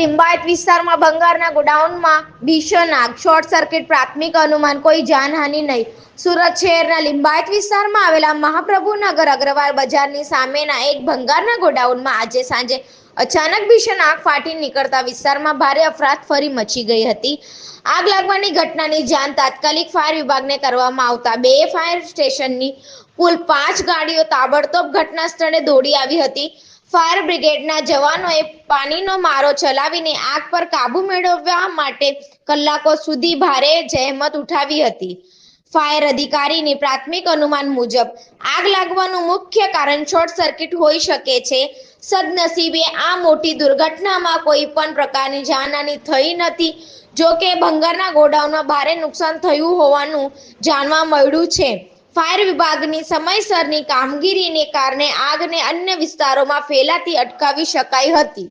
લિંબાયત વિસ્તારમાં ભંગારના ગોડાઉનમાં ભીષણ આગ. શોર્ટ સર્કિટ પ્રાથમિક અનુમાન કોઈ જાનહાનિ નહીં. સુરત શહેરના લિંબાયત વિસ્તારમાં આવેલા મહાપ્રભુનગર અગ્રવાલ બજારની સામેના એક ભંગારના ગોડાઉનમાં આજે સાંજે અચાનક ભીષણ આગ ફાટી નીકળતા વિસ્તારમાં ભારે અફરાતફરી મચી ગઈ હતી. આગ લાગવાની ઘટનાની જાણ તાત્કાલિક ફાયર વિભાગને કરવામાં આવતા બે ફાયર સ્ટેશનની કુલ પાંચ ગાડીઓ તાબડતોબ ઘટના સ્થળે દોડી આવી હતી. ફાયર બ્રિગેડના જવાનોએ પાણીનો મારો ચલાવીને આગ પર કાબુ મેળવવા માટે કલાકો સુધી ભારે જહેમત ઉઠાવી હતી. ફાયર અધિકારીની પ્રાથમિક અનુમાન મુજબ, આગ લાગવાનું મુખ્ય કારણ શોર્ટ સર્કિટ હોઈ શકે છે. સદનસીબે આ મોટી દુર્ઘટનામાં કોઈ પણ પ્રકારની જાનહાની થઈ નથી જો કે ભંગારના ગોડાઉનમાં ભારે નુકસાન થયું હોવાનું જાણવા મળ્યું છે. ફાયર વિભાગની સમયસરની કામગીરીને કારણે આગને અન્ય વિસ્તારોમાં ફેલાતી અટકાવી શકાઈ હતી.